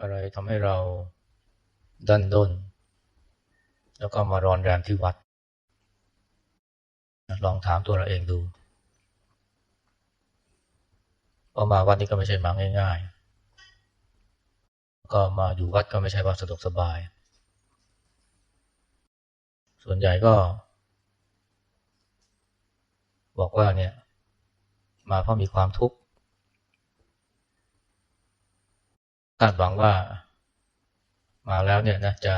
อะไรทำให้เราดันด้น แล้วก็มารอนแรมที่วัด ลองถามตัวเราเองดูพอมาวัดนี้ก็ไม่ใช่มาง่ายๆ ก็มาอยู่วัดก็ไม่ใช่ว่าสะดวกสบาย ส่วนใหญ่ก็ บอกว่าเนี่ย มาเพราะมีความทุกข์ คาดหวังว่า มาแล้วเนี่ยนะจะ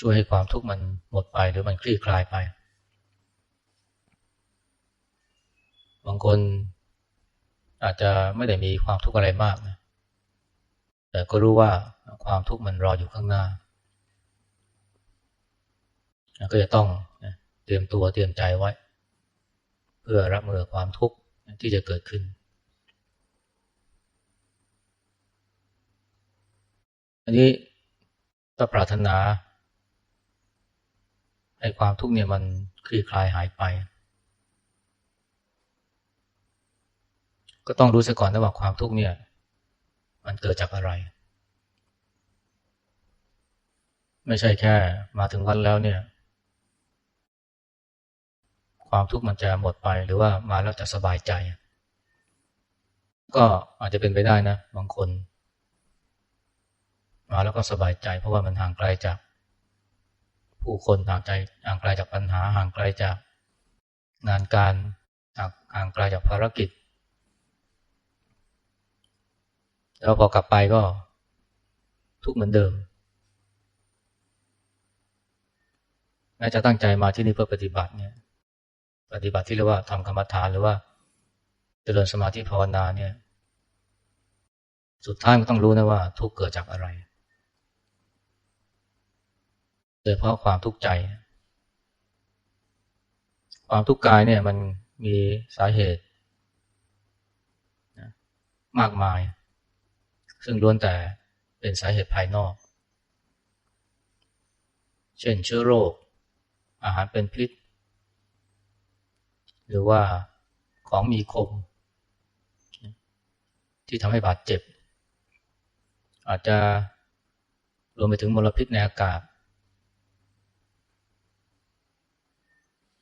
ช่วยให้ความทุกข์มันหมดไปหรือมันคลี่คลายไป บางคนอาจจะไม่ได้มีความทุกข์อะไรมากนะ แต่ก็รู้ว่าความทุกข์มันรออยู่ข้างหน้า ก็จะต้องเตรียมตัวเตรียมใจไว้ เพื่อรับมือความทุกข์ที่จะเกิดขึ้น อันนี้ถ้าปรารถนาให้ความทุกข์เนี่ยมันคลี่คลายหายไป ก็ต้องรู้ซะก่อนนะว่าความทุกข์เนี่ย มันเกิดจากอะไร ไม่ใช่แค่มาถึงวันแล้วเนี่ย ความทุกข์มันจะหมดไปหรือว่ามาแล้วจะสบายใจ ก็อาจจะเป็นไปได้นะ บางคน มาแล้วก็สบายใจเพราะว่ามันห่างไกลจาก ผู้คนห่างใจห่างไกลจากปัญหาห่างไกลจากงานการห่างไกลจากภารกิจ แล้วพอกลับไปก็ทุกเหมือนเดิมแม้จะตั้งใจมาที่นี่เพื่อปฏิบัติเนี่ย ปฏิบัติที่เรียกว่าทำกรรมฐานหรือว่าเจริญสมาธิภาวนาเนี่ย สุดท้ายมันต้องรู้นะว่า ทุกเกิดจากอะไรโดยเพราะความทุกข์ใจ ความทุกข์กายเนี่ยมันมีสาเหตุมากมาย ซึ่งล้วนแต่เป็นสาเหตุภายนอก เช่นเชื้อโรค อาหารเป็นพิษ หรือว่าของมีคม ที่ทำให้บาดเจ็บ อาจจะรวมไปถึงมลพิษในอากาศ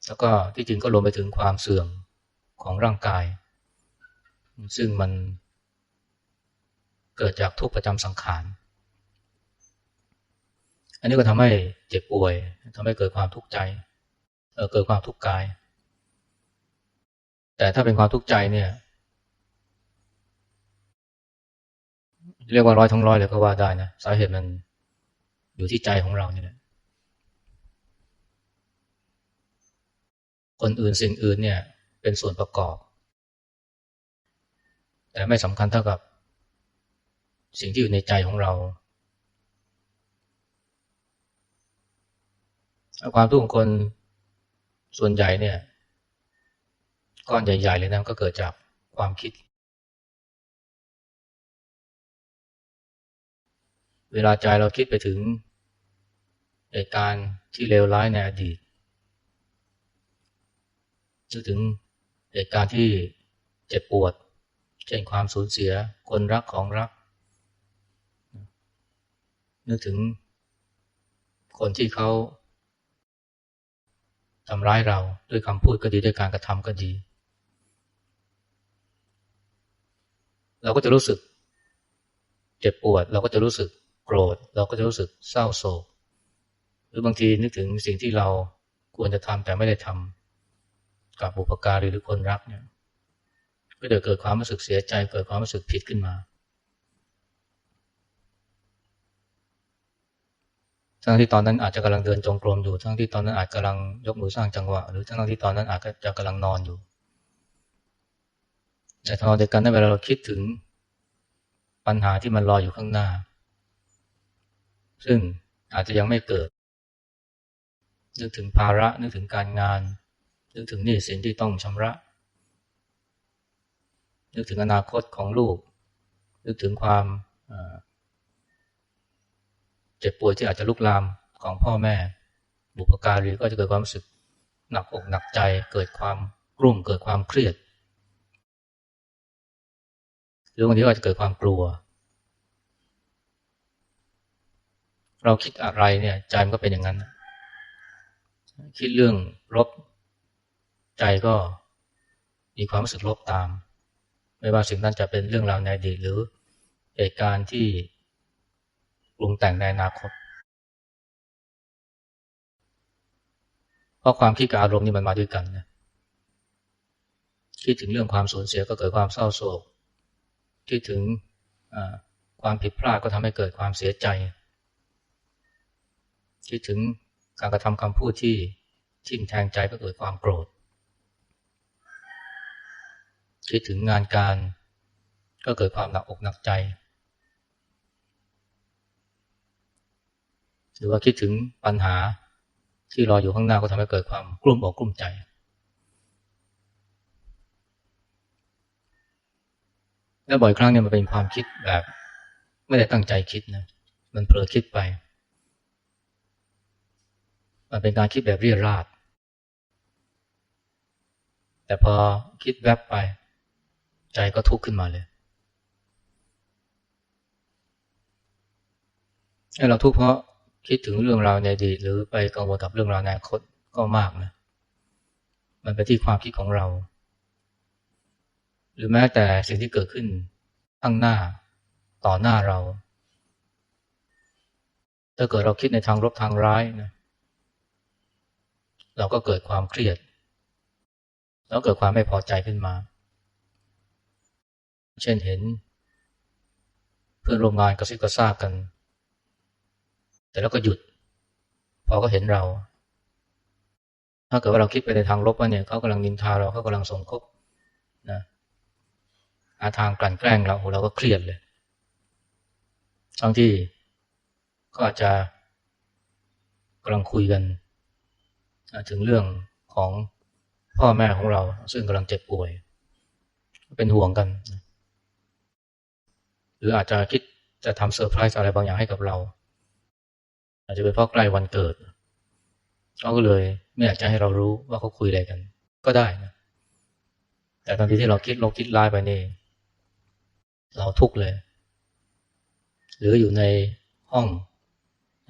แล้วก็ที่จริงก็รวมไปถึงความเสื่อมของร่างกาย ซึ่งมันเกิดจากทุกข์ประจำสังขาร อันนี้ก็ทำให้เจ็บป่วยทำให้เกิดความทุกข์ใจเเกิดความทุกข์กาย แต่ถ้าเป็นความทุกข์ใจเนี่ยเรียกว่าร้อยทั้งร้อยเลยก็ว่าได้นะสาเหตุมันอยู่ที่ใจของเราเนี่ย คนอื่นสิ่งอื่นเนี่ยเป็นส่วนประกอบ แต่ไม่สำคัญเท่ากับ สิ่งที่อยู่ในใจของเราความทุกข์ของคนส่วนใหญ่เนี่ย ก้อนใหญ่ๆเลยนะก็เกิดจากความคิด เวลาใจเราคิดไปถึงเหตุการณ์ที่เลวร้ายในอดีต นึกถึงเหตุการณ์ที่เจ็บปวด เช่นความสูญเสียคนรักของรัก นึกถึงคนที่เขาทำร้ายเราด้วยคำพูดก็ดีด้วยการกระทำก็ดี เราก็จะรู้สึก เจ็บปวด เราก็จะรู้สึกโกรธ เราก็จะรู้สึกเศร้าโศก หรือบางทีนึกถึงสิ่งที่เราควรจะทำแต่ไม่ได้ทำ กับบุปการีหรือคนรักเนี่ยก็จะเกิดความรู้สึกเสียใจ เกิดความรู้สึกผิดขึ้นมาทั้งที่ตอนนั้นอาจจะกำลังเดินจงกรมอยู่ ทั้งที่ตอนนั้นอาจกำลังยกมือสร้างจังหวะ หรือทั้งที่ตอนนั้นอาจจะกำลังนอนอยู่ แต่ทางเดียวกันในเวลาเราคิดถึงปัญหาที่มันรออยู่ข้างหน้า ซึ่งอาจจะยังไม่เกิด นึกถึงภาระ นึกถึงการงาน นึกถึงหนี้สินที่ต้องชำระ นึกถึงอนาคตของลูก นึกถึงความเจ็บป่วยที่อาจจะลุกลามของพ่อแม่ บุพการีก็จะเกิดความรู้สึกหนักอกหนักใจ เกิดความกลุ่มเกิดความเครียดหรือบางทีก็จะเกิดความกลัว เราคิดอะไรเนี่ยใจมันก็เป็นอย่างนั้น คิดเรื่องลบ ใจก็มีความรู้สึกลบตาม ไม่ว่าสิ่งนั้นจะเป็นเรื่องราวในอดีตหรือเหตุการณ์ที่ปรุงแต่งในอนาคต เพราะความคิดกับอารมณ์นี่มันมาด้วยกันนะคิดถึงเรื่องความสูญเสียก็เกิดความเศร้าโศกคิดถึงความผิดพลาดก็ทำให้เกิดความเสียใจ คิดถึงการกระทำคำพูดที่ทิ่มแทงใจก็เกิดความโกรธ คิดถึงงานการ ก็เกิดความหนักอกหนักใจ หรือว่าคิดถึงปัญหาที่รออยู่ข้างหน้าก็ทำให้เกิดความกลุ้มอกกลุ้มใจ และบ่อยครั้งเนี่ยมันเป็นความคิดแบบ ไม่ได้ตั้งใจคิดนะ มันเผลอคิดไป มันเป็นการคิดแบบเรียราดแต่พอคิดแวบไป ใจก็ทุกข์ขึ้นมาเลยให้เราทุกข์เพราะคิดถึงเรื่องราวในอดีตหรือไปกังวลกับเรื่องราวในอนาคตก็มากนะมันไปที่ความคิดของเรา หรือแม้แต่สิ่งที่เกิดขึ้นข้างหน้าต่อหน้าเรา ถ้าเกิดเราคิดในทางลบทางร้ายนะเราก็เกิดความเครียด แล้วเกิดความไม่พอใจขึ้นมา เช่นเห็น เพื่อนร่วมงานกระซิบกระซาบกัน แต่แล้วก็หยุด พอก็เห็นเรา ถ้าเกิดว่าเราคิดไปในทางลบว่าเนี่ยเขากำลังนินทาเราเขากำลังสมคบนะอาทางกลั่นแกล้งเราเราก็เครียดเลยทั้งที่ก็อาจจะกำลังคุยกัน ถึงเรื่องของพ่อแม่ของเรา ซึ่งกำลังเจ็บป่วย เป็นห่วงกัน หรืออาจจะคิดจะทำเซอร์ไพรส์อะไรบางอย่างให้กับเรา อาจจะเป็นเพราะใกล้วันเกิดเขาก็เลยไม่อยากจะให้เรารู้ว่าเขาคุยอะไรกัน ก็ได้นะแต่ตอนที่เราคิดลบคิดร้ายไปนี่ เราทุกข์เลย หรืออยู่ในห้อง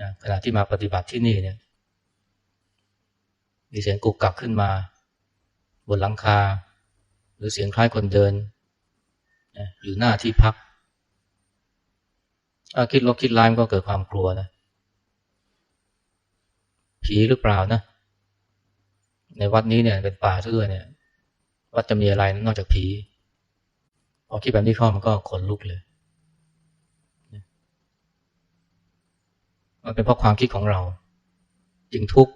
นะขณะที่มาปฏิบัติที่นี่เนี่ย มีเสียงกุกกักขึ้นมา บนหลังคา หรือเสียงคล้ายคนเดินนะอยู่หน้าที่พัก คิดลบคิดร้ายมันก็เกิดความกลัวนะผีหรือเปล่านะ ในวัดนี้เนี่ยเป็นป่าซะด้วยเนี่ย วัดจะมีอะไรนอกจากผีพอคิดแบบนี้เข้ามันก็ขนลุกเลยมันเป็นเพราะความคิดของเรา จึงทุกข์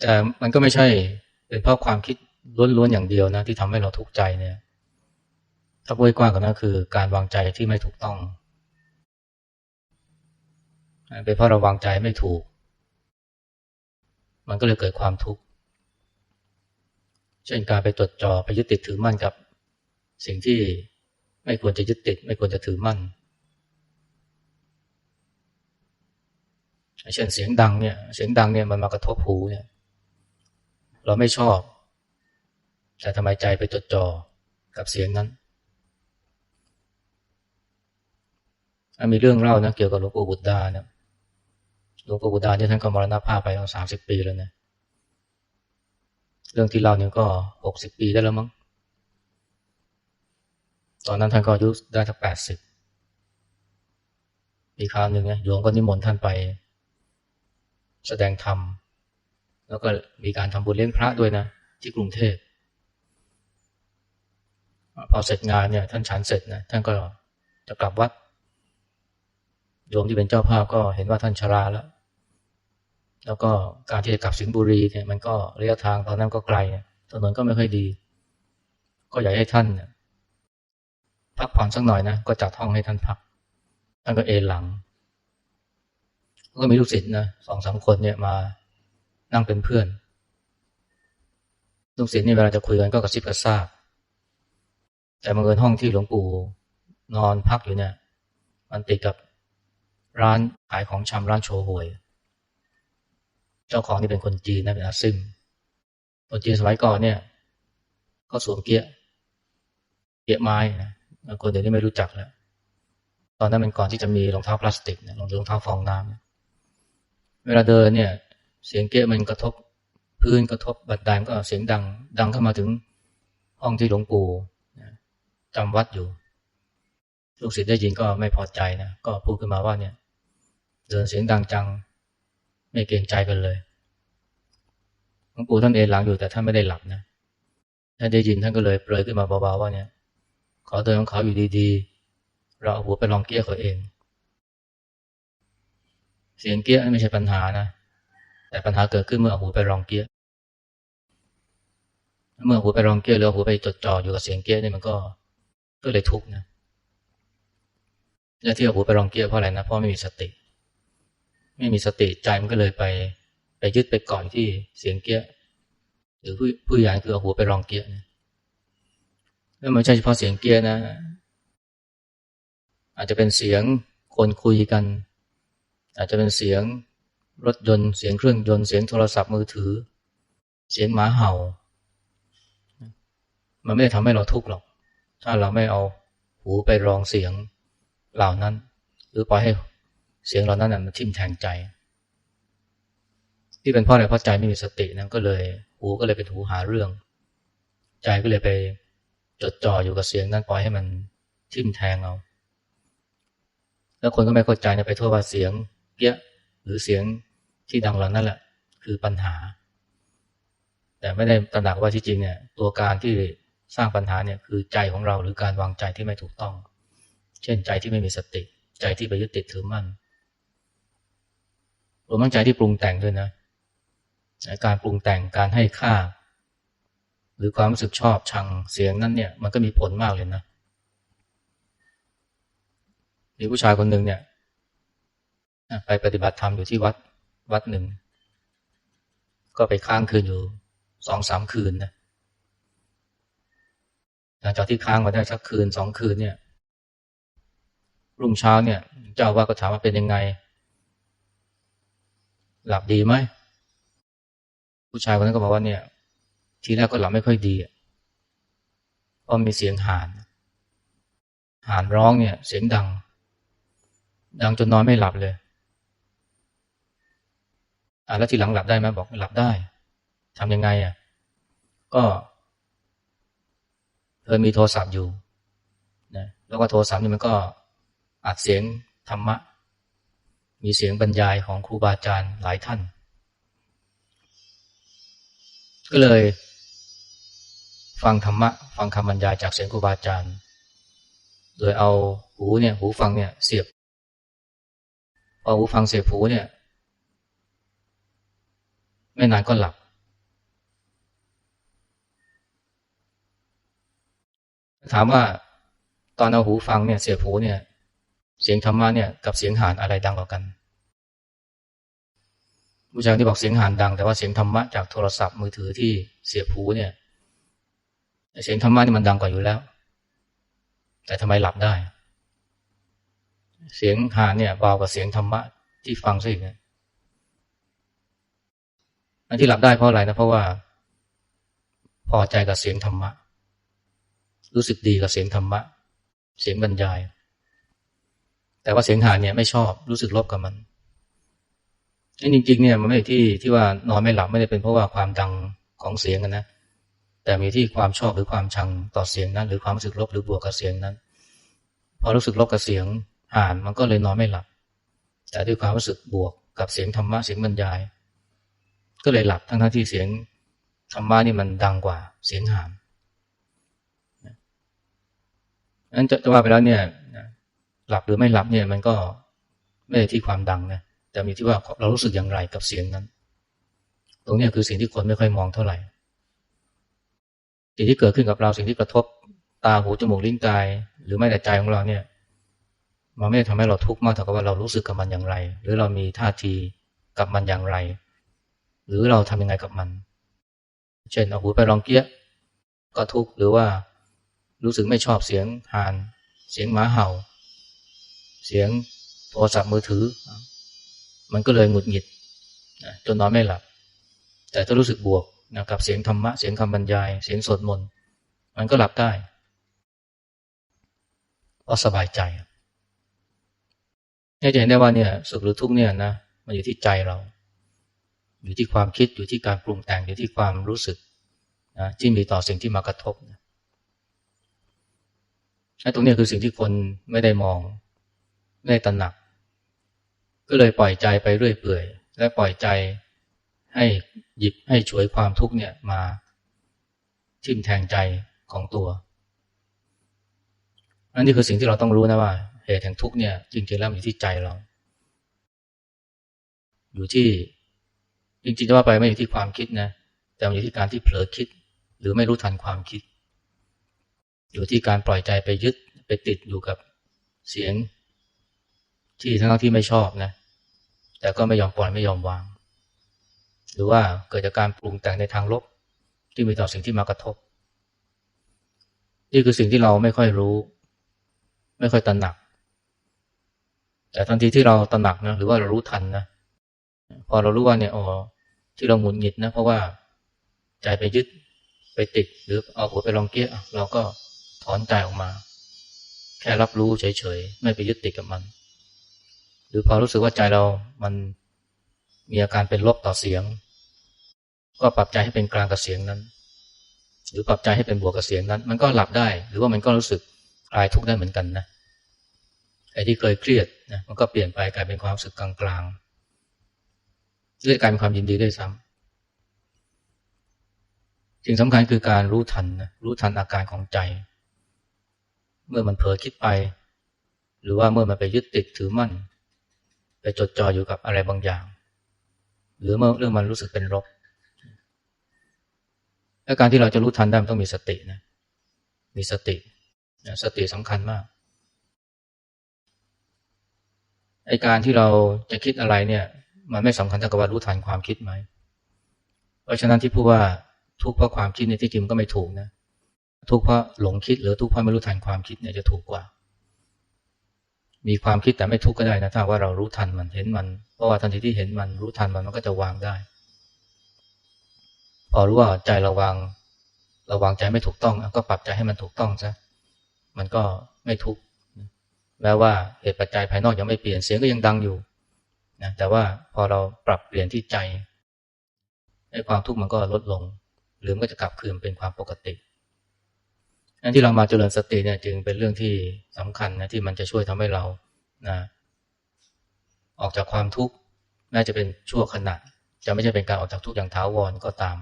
แต่มันก็ไม่ใช่ เป็นเพราะความคิดล้วนๆอย่างเดียวนะ ที่ทำให้เราทุกข์ใจเนี่ย ถ้าพูดกว้างกว่านั้นคือการวางใจที่ไม่ถูกต้องเป็นเพราะเราวางใจไม่ถูก มันก็เลยเกิดความทุกข์ เช่นการไปตรวจจอไปยึดติดถือมั่นกับ สิ่งที่ไม่ควรจะยึดติด ไม่ควรจะถือมั่น เช่นเสียงดังเนี่ย เสียงดังเนี่ยมันมากระทบหูเนี่ย เราไม่ชอบ แต่ทำไมใจไปจดจ่อกับเสียงนั้น มีเรื่องเล่านะเกี่ยวกับหลวงปู่บุตรดาเนี่ยหลวงปู่บุตรดาเนี่ยท่านก็มรณภาพไปตั้งสามสิบปีแล้วนะเรื่องที่เล่าเนี่ยก็หกสิบปีได้แล้วมั้งตอนนั้นท่านก็อายุได้ทั้งแปดสิบมีคราวหนึ่งนี่ยโยมก็นิมนต์ท่านไป แสดงธรรมแล้วก็มีการทำบุญเลี้ยงพระด้วยนะ ที่กรุงเทพพอเสร็จงานเนี่ย ท่านฉันเสร็จนะท่านก็จะกลับวัด โยมที่เป็นเจ้าภาพก็เห็นว่าท่านชราแล้ว แล้วก็การที่จะกลับสิงห์บุรีเนี่ยมันก็ระยะทางตอนนั้นก็ไกล ถนนก็ไม่ค่อยดี ก็อยากให้ท่านเนี่ยพักผ่อนสักหน่อยนะก็จัดห้องให้ท่านพัก ท่านก็เอนหลัง ก็มีลูกศิษย์นะสองสามคนเนี่ยมานั่งเป็นเพื่อน ลูกศิษย์นี่เวลาจะคุยกันก็กระซิบกระซาบแต่บังเอิญห้องที่หลวงปู่นอนพักอยู่เนี่ย มันติดกับ ร้านขายของชำร้านโชห่วย เจ้าของนี่เป็นคนจีนนะเป็นอาซิมคนจีนสมัยก่อนเนี่ยก็สวมเกียร์เกียร์ไม้นะคนเดี๋ยวนี้ไม่รู้จักแล้ว ตอนนั้นมันก่อนที่จะมีรองเท้าพลาสติกนี่ยรองเท้าฟองน้ำเวลาเดินเนี่ย เสียงเกี้ยมันกระทบพื้นกระทบบันไดมันก็เสียงดัง ดังเข้ามาถึงห้องที่หลวงปู่จำวัดอยู่ ลูกศิษย์ได้ยินก็ไม่พอใจนะ ก็พูดขึ้นมาว่าเนี่ย เดินเสียงดังจัง ไม่เกรงใจกันเลยหลวงปู่ท่านเอนหลังอยู่แต่ท่านไม่ได้หลับนะท่านได้ยินท่านก็เลยเปรยขึ้นมาเบาๆว่าเนี่ยขอเดินของเขาอยู่ดีๆ เราเอาหัวไปลองเกี้ยเขาเอง เสียงเกี้ยไม่ใช่ปัญหานะแต่ปัญหาเกิดขึ้นเมื่อเอาหูไปรองเกี้ยเมื่อหูไปรองเกี้ยหรือหูไปจดจ่ออยู่กับเสียงเกี้ยนี่มันก็ก็เลยทุกข์นะและที่เอาหูไปรองเกี้ยเพราะอะไรนะเพราะไม่มีสติ ไม่มีสติใจมันก็เลยไป ไปยึดไปเกาะที่เสียงเกี้ยหรือผู้ผู้ใหญ่คือเอาหูไปรองเกี้ยนะแล้วไม่ใช่เฉพาะเสียงเกี้ยนะ อาจจะเป็นเสียงคนคุยกัน อาจจะเป็นเสียงรถยนต์เสียงเครื่องยนต์เสียงโทรศัพท์มือถือ เสียงหมาเห่า มันไม่ได้ทำให้เราทุกข์หรอก ถ้าเราไม่เอาหูไปรองเสียงเหล่านั้น หรือปล่อยให้ เสียงเหล่านั้นมันทิ่มแทงใจ ที่เป็นเพราะอะไรเพราะใจไม่มีสตินั้นก็เลยหูก็เลยเป็นหูหาเรื่อง ใจก็เลยไปจดจ่ออยู่กับเสียงนั้นปล่อยให้มันทิ่มแทงเอา แล้วคนก็ไม่เข้าใจนะไปโทษว่าเสียงเกี้ยหรือเสียงที่ดังเหล่านั้นแหละ คือปัญหา แต่ไม่ได้ตระหนักว่าที่จริงเนี่ยตัวการที่สร้างปัญหาเนี่ยคือใจของเราหรือการวางใจที่ไม่ถูกต้อง เช่นใจที่ไม่มีสติ ใจที่ไปยึดติดถือมั่น รวมทั้งใจที่ปรุงแต่งด้วยนะ การปรุงแต่งการให้ค่า หรือความรู้สึกชอบชังเสียงนั้นเนี่ย มันก็มีผลมากเลยนะมีผู้ชายคนหนึ่งเนี่ยไปปฏิบัติธรรมอยู่ที่วัดวัดหนึ่ง ก็ไปค้างคืนอยู่สองสามคืนนะหลังจากที่ค้างมาได้สักคืนสองคืนเนี่ย รุ่งเช้าเนี่ย เจ้าว่าก็ถามว่าเป็นยังไง หลับดีไหมผู้ชายคนนั้นก็บอกว่าเนี่ย ทีแรกก็หลับไม่ค่อยดีเพราะมีเสียงห่านห่านร้องเนี่ย เสียงดัง ดังจนนอนไม่หลับเลยอ่าแล้วทีหลังหลับได้ไหมบอกหลับได้ทำยังไงอะ ก็เธอมีโทรศัพท์อยู่นะแล้วก็โทรศัพท์นี่มันก็อัดเสียงธรรมะ มีเสียงบรรยายของครูบาอาจารย์หลายท่าน ก็เลย ฟังธรรมะ ฟังคำบรรยายจากเสียงครูบาอาจารย์ โดยเอาหูเนี่ยหูฟังเนี่ยเสียบพอหูฟังเสียบหูเนี่ย ไม่นานก็หลับถามว่าตอนเอาหูฟังเนี่ยเสียบหูเนี่ย เสียงธรรมะเนี่ยกับเสียงหานอะไรดังกว่ากันผู้ชายที่บอกเสียงหานดัง แต่ว่าเสียงธรรมะจากโทรศัพท์มือถือที่เสียหูเนี่ยเสียงธรรมะนี่มันดังกว่าอยู่แล้ว แต่ทำไมหลับได้ เสียงหานเนี่ยเบากว่าเสียงธรรมะที่ฟังซะอีกเนี่ยอันที่หลับได้เพราะอะไรนะเพราะว่า พอใจกับเสียงธรรมะ รู้สึกดีกับเสียงธรรมะ เสียงบรรยาย แต่ว่าเสียงหาเนี่ยไม่ชอบรู้สึกลบกับมันนี่จริงๆเนี่ยมันไม่ที่ที่ว่านอนไม่หลับไม่ได้เป็นเพราะว่าความดังของเสียงนะ แต่มีที่ความชอบหรือความชังต่อเสียงนั้น หรือความรู้สึกลบหรือบวกกับเสียงนั้น พอรู้สึกลบกับเสียงห่านมันก็เลยนอนไม่หลับ แต่ด้วยความรู้สึกบวกกับเสียงธรรมะเสียงบรรยาย ก็เลยหลับทั้งทั้งที่เสียงธรรมะนี่มันดังกว่าเสียงหามนั้นจะว่าไปแล้วเนี่ย หลับหรือไม่หลับเนี่ยมันก็ไม่ได้ที่ความดังนะแต่มีที่ว่าเรารู้สึกอย่างไรกับเสียงนั้น ตรงนี้คือสิ่งที่คนไม่ค่อยมองเท่าไหร่สิ่งที่เกิดขึ้นกับเราสิ่งที่กระทบตาหูจมูกลิ้นกาย หรือไม่แต่ใจของเราเนี่ยมันไม่ได้ทำให้เราทุกข์มากเท่ากับว่าเรารู้สึกกับมันอย่างไร หรือเรามีท่าทีกับมันอย่างไร หรือเราทำยังไงกับมัน เช่นเอาหูไปลองเกี้ยก็ทุกข์หรือว่ารู้สึกไม่ชอบเสียงหาน เสียงหมาเห่า เสียงโทรศัพท์มือถือ มันก็เลยหงุดหงิดจนนอนไม่หลับ แต่ถ้ารู้สึกบวกนะกับเสียงธรรมะ เสียงคำบรรยาย เสียงสวดมนต์มันก็หลับได้เพราะสบายใจจะเห็นได้ว่าเนี่ยสุขหรือทุกข์เนี่ยนะมันอยู่ที่ใจเรา อยู่ที่ความคิดอยู่ที่การปรุงแต่งอยู่ที่ความรู้สึกนะที่มีต่อสิ่งที่มากระทบนะไอ้ตรงนี้คือสิ่งที่คนไม่ได้มอง ไม่ได้ตระหนัก ก็เลยปล่อยใจไปเรื่อยเปื่อย และปล่อยใจให้หยิบให้ช่วยความทุกข์เนี่ยมาทิ่มแทงใจของตัวอันนี้คือสิ่งที่เราต้องรู้นะว่าเหตุแห่งทุกข์เนี่ยจริงๆแล้วอยู่ที่ใจเรา อยู่ที่จริงๆจะว่าไปไม่อยู่ที่ความคิดนะแต่อยู่ที่การที่เผลอคิด หรือไม่รู้ทันความคิด อยู่ที่การปล่อยใจไปยึดไปติดอยู่กับเสียง ที่ทั้งที่ไม่ชอบนะ แต่ก็ไม่ยอมปล่อยไม่ยอมวาง หรือว่าเกิดจากการปรุงแต่งในทางลบที่มีต่อสิ่งที่มากระทบ นี่คือสิ่งที่เราไม่ค่อยรู้ ไม่ค่อยตระหนัก แต่ทันทีที่เราตระหนักนะหรือว่าเรารู้ทันนะพอเรารู้ว่าเนี่ยอ๋อที่เราหงุดหงิดนะเพราะว่าใจไปยึดไปติดหรือเอาหัวไปลองเกี้ยเราก็ถอนใจออกมา แค่รับรู้เฉยๆ ไม่ไปยึดติดกับมัน รือพอรู้สึกว่าใจเรามันมีอาการเป็นลบต่อเสียง ก็ปรับใจให้เป็นกลางกับเสียงนั้น หรือปรับใจให้เป็นบวกกับเสียงนั้น มันก็หลับได้ หรือว่ามันก็รู้สึกคลายทุกข์ได้เหมือนกันนะไอ้ที่เคยเครียดนะมันก็เปลี่ยนไปกลายเป็นความรู้สึกกลางๆเรื่องการมีความยินดีด้วยซ้ำสิ่งสำคัญคือการรู้ทันนะรู้ทันอาการของใจ เมื่อมันเผลอคิดไป หรือว่าเมื่อมันไปยึดติดถือมั่น ไปจดจ่ออยู่กับอะไรบางอย่าง หรือเมื่อเรื่องมันรู้สึกเป็นรบและการที่เราจะรู้ทันได้มันต้องมีสตินะมีสติสติสำคัญมากไอการที่เราจะคิดอะไรเนี่ย มันไม่สำคัญเท่ากับว่ารู้ทันความคิดไหมเพราะฉะนั้นที่พูดว่าทุกข์เพราะความคิดในที่จริงก็ไม่ถูกนะทุกข์เพราะหลงคิดหรือทุกข์เพราะไม่รู้ทันความคิดเนี่ยจะถูกกว่า มีความคิดแต่ไม่ทุกข์ก็ได้นะถ้าว่าเรารู้ทันมันเห็นมัน เพราะว่าทันทีที่เห็นมันรู้ทันมันมันก็จะวางได้ พอรู้ว่าใจเราวางเราวางใจไม่ถูกต้องก็ปรับใจให้มันถูกต้องซะมันก็ไม่ทุกข์แม้ว่าเหตุปัจจัยภายนอกยังไม่เปลี่ยนเสียงก็ยังดังอยู่นะแต่ว่าพอเราปรับเปลี่ยนที่ใจไอ้ความทุกข์มันก็ลดลง หรือมันก็จะกลับคืนเป็นความปกติ อันที่เรามาเจริญสติเนี่ยจึงเป็นเรื่องที่สำคัญนะที่มันจะช่วยทำให้เรานะออกจากความทุกข์แม้จะเป็นชั่วขณะ จะไม่ใช่เป็นการออกจากทุกข์อย่างท้าวรก็ตาม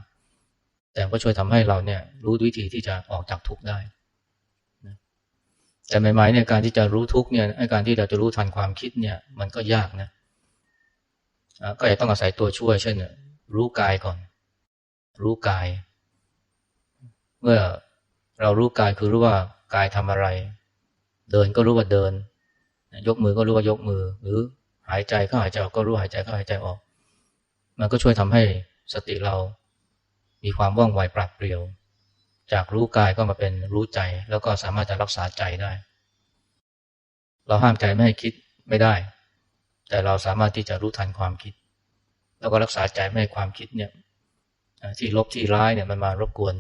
แต่ก็ช่วยทำให้เราเนี่ยรู้วิธีที่จะออกจากทุกข์ได้แต่ใหม่ๆเนี่ยการที่จะรู้ทุกข์เนี่ยการที่เราจะรู้ทันความคิดเนี่ยมันก็ยากนะก็จะต้องอาศัยตัวช่วยเช่นรู้กายก่อน รู้กาย เมื่อ เรารู้กายคือรู้ว่ากายทำอะไร เดินก็รู้ว่าเดิน ยกมือก็รู้ว่ายกมือ หรือหายใจเข้าหายใจออกก็รู้หายใจเข้าหายใจออก มันก็ช่วยทำให้สติเรามีความว่องไวปราดเปรียว จากรู้กายก็มาเป็นรู้ใจ แล้วก็สามารถจะรักษาใจได้ เราห้ามใจไม่ให้คิดไม่ได้ แต่เราสามารถที่จะรู้ทันความคิด แล้วก็รักษาใจไม่ให้ความคิดเนี่ยที่ลบที่ร้ายเนี่ยมันมารบกวน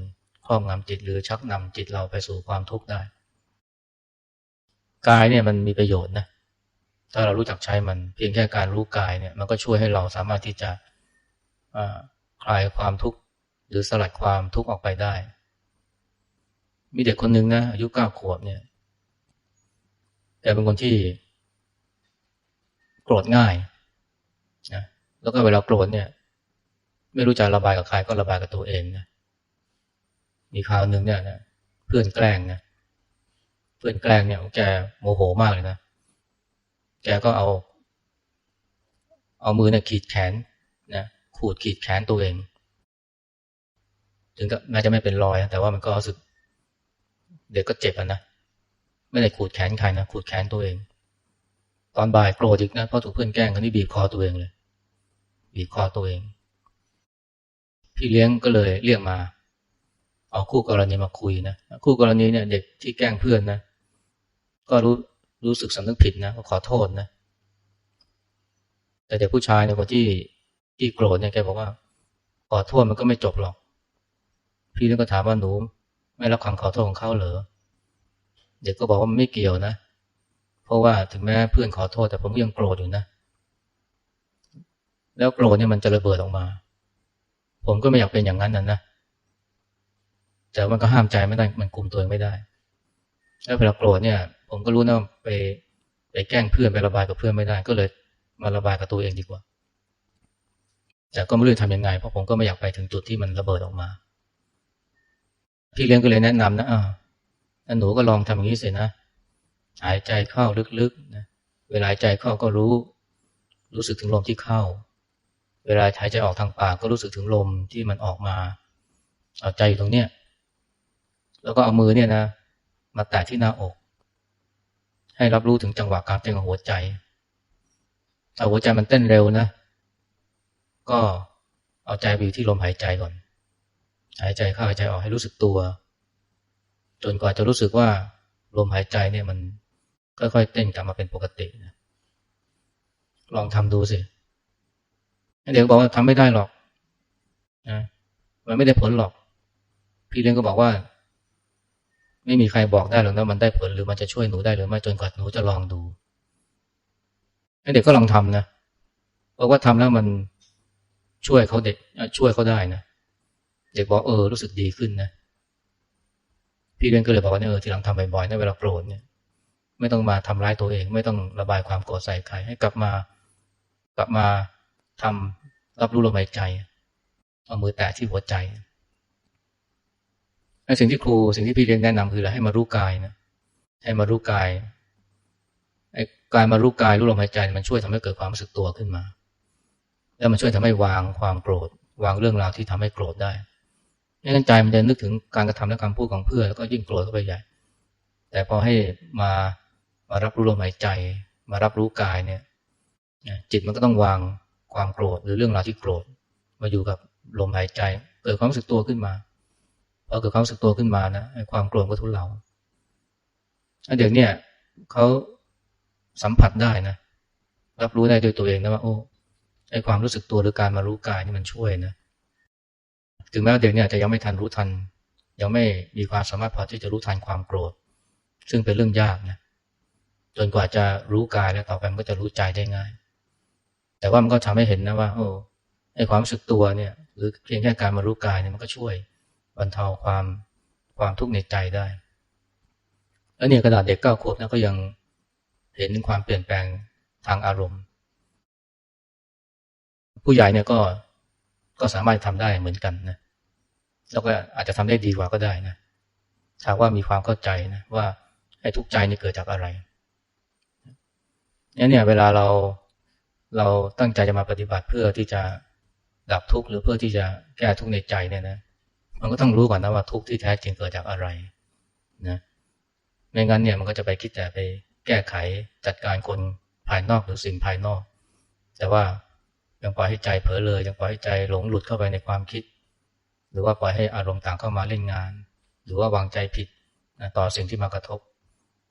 ครอบงำจิตหรือชักนำจิตเราไปสู่ความทุกข์ได้ กายเนี่ยมันมีประโยชน์นะ ถ้าเรารู้จักใช้มันเพียงแค่การรู้กายเนี่ยมันก็ช่วยให้เราสามารถที่จะคลายความทุกข์หรือสลัดความทุกข์ออกไปได้ มีเด็กคนหนึ่งนะอายุเก้าขวบเนี่ยแกเป็นคนที่โกรธง่ายนะแล้วก็เวลาโกรธเนี่ย ไม่รู้จะระบายกับใครก็ระบายกับตัวเองนะ มีคราวหนึ่งเนี่ยนะเพื่อนแกล้งนะเพื่อนแกล้งเนี่ยแกโมโหมากเลยนะแกก็เอา เอามือเนี่ยขีดแขนนะขูดขีดแขนตัวเอง ถึงก็แม้จะไม่เป็นรอยแต่ว่ามันก็รู้สึก เด็กก็เจ็บอะนะไม่ได้ขูดแขนใครนะขูดแขนตัวเอง ตอนบ่ายโกรธอีกนะเพราะถูกเพื่อนแกล้งคนนี้บีบคอตัวเองเลยบีบคอตัวเอง พี่เลี้ยงก็เลยเรียกมา เอาคู่กรณีมาคุยนะคู่กรณีเนี่ยเด็กที่แกล้งเพื่อนนะ ก็รู้รู้สึกสำนึกผิดนะก็ขอโทษนะ แต่เด็กผู้ชายเนี่ยคนที่ที่โกรธเนี่ยแกบอกว่า ขอโทษมันก็ไม่จบหรอก พี่เลี้ยงก็ถามว่าหนู ไม่รับคำขอโทษของเขาเหรอเด็กก็บอกว่ามันไม่เกี่ยวนะ เพราะว่าถึงแม้เพื่อนขอโทษ แต่ผมก็ยังโกรธอยู่นะ แล้วโกรธเนี่ยมันจะระเบิดออกมา ผมก็ไม่อยากเป็นอย่างนั้นนะนะ แต่มันก็ห้ามใจไม่ได้มันคุมตัวเองไม่ได้ แล้วเวลาโกรธเนี่ย ผมก็รู้นะไปไปแกล้งเพื่อนไประบายกับเพื่อนไม่ได้ ก็เลยมาระบายกับตัวเองดีกว่า แต่ก็ไม่รู้จะทำยังไง เพราะผมก็ไม่อยากไปถึงจุดที่มันระเบิดออกมา พี่เลี้ยงก็เลยแนะนำนะอ่าหนูก็ลองทำอย่างนี้สินะหายใจเข้าลึกๆนะเวลาหายใจเข้าก็รู้ รู้สึกถึงลมที่เข้า เวลาหายใจออกทางปากก็รู้สึกถึงลมที่มันออกมา เอาใจอยู่ตรงเนี้ย แล้วก็เอามือเนี่ยนะมาแตะที่หน้าอก ให้รับรู้ถึงจังหวะการเต้นของหัวใจถ้าหัวใจมันเต้นเร็วนะ ก็เอาใจไปอยู่ที่ลมหายใจก่อน หายใจเข้าหายใจออกให้รู้สึกตัว จนกว่าจะรู้สึกว่าลมหายใจเนี่ยมันค่อยๆเต้นกลับมาเป็นปกตินะลองทำดูสิ เดี๋ยวบอกว่าทำไม่ได้หรอกนะมันไม่ได้ผลหรอก พี่เลี้ยงก็บอกว่า ไม่มีใครบอกได้หรอกนะมันได้ผลหรือมันจะช่วยหนูได้หรือไม่จนกว่าหนูจะลองดูเด็กก็ลองทำนะเพราะว่าทำแล้วมันช่วยเขาเด็กช่วยเขาได้นะเด็กบอกเออรู้สึกดีขึ้นนะพี่เลี้ยงก็เลยบอกว่าเออทีหลังทำบ่อยๆนะเวลาโกรธเนี่ย ไม่ต้องมาทำร้ายตัวเอง ไม่ต้องระบายความโกรธใส่ใครให้กลับมา กลับมาทำรับรู้ลมหายใจ เอามือแตะที่หัวใจ ไอ้สิ่งที่ครูสิ่งที่พี่เลี้ยงแนะนำคืออะไรให้มารู้กายนะให้มารู้กายไอ้การมารู้กายรู้ลมหายใจมันช่วยทำให้เกิดความรู้สึกตัวขึ้นมา แล้วมันช่วยทำให้วางความโกรธ วางเรื่องราวที่ทำให้โกรธได้ไม่งั้นใจมันจะนึกถึงการกระทำและคำพูดของเพื่อนแล้วก็ยิ่งโกรธเข้าไปใหญ่ แต่พอให้มามารับรู้ลมหายใจ มารับรู้กายเนี่ยจิตมันก็ต้องวางความโกรธหรือเรื่องราวที่โกรธ มาอยู่กับลมหายใจ เกิดความรู้สึกตัวขึ้นมา พอเกิดความรู้สึกตัวขึ้นมานะความโกรธก็ทุเลาเด็กเนี่ยเขาสัมผัสได้นะรับรู้ได้ด้วยตัวเองนะว่าโอ้ไอความรู้สึกตัวหรือการมารู้กายนี่มันช่วยนะถึงแม้เด็กเนี่ยจะยังไม่ทันรู้ทัน ยังไม่มีความสามารถพอที่จะรู้ทันความโกรธ ซึ่งเป็นเรื่องยากนะจนกว่าจะรู้กายแล้วต่อไปมันก็จะรู้ใจได้ง่าย แต่ว่ามันก็ทำให้เห็นนะว่า โอ้ไอความรู้สึกตัวเนี่ย หรือเพียงแค่การมารู้กายเนี่ยมันก็ช่วย บรรเทาความความทุกข์ในใจได้ แล้วเนี่ยกระดาษเด็กเก้าขวบนะก็ยังเห็นความเปลี่ยนแปลงทางอารมณ์ ผู้ใหญ่เนี่ยก็ก็สามารถทำได้เหมือนกันนะแล้วก็อาจจะทำได้ดีกว่าก็ได้นะถ้าว่ามีความเข้าใจนะว่าไอ้ทุกข์ใจนี่เกิดจากอะไรนี่เนี่ยเวลาเราเราตั้งใจจะมาปฏิบัติเพื่อที่จะดับทุกข์หรือเพื่อที่จะแก้ทุกข์ในใจเนี่ยนะ มันก็ต้องรู้ก่อนนะว่าทุกข์ที่แท้จริงเกิดจากอะไรนะไม่งั้นเนี่ยมันก็จะไปคิดแต่ไปแก้ไขจัดการคนภายนอกหรือสิ่งภายนอก แต่ว่ายังปล่อยให้ใจเผลอเลยยังปล่อยให้ใจหลงหลุดเข้าไปในความคิด หรือว่าปล่อยให้อารมณ์ต่างเข้ามาเล่นงาน หรือว่าวางใจผิดต่อสิ่งที่มากระทบ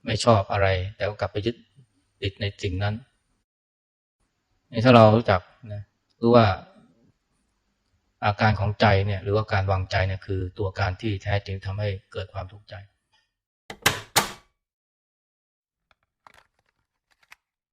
ไม่ชอบอะไร แต่ก็กลับไปยึดติดในสิ่งนั้นถ้าเรารู้จักนะรู้ว่า อาการของใจเนี่ยหรือว่าการวางใจเนี่ยคือตัวการที่แท้จริงทำให้เกิดความทุกข์ใจ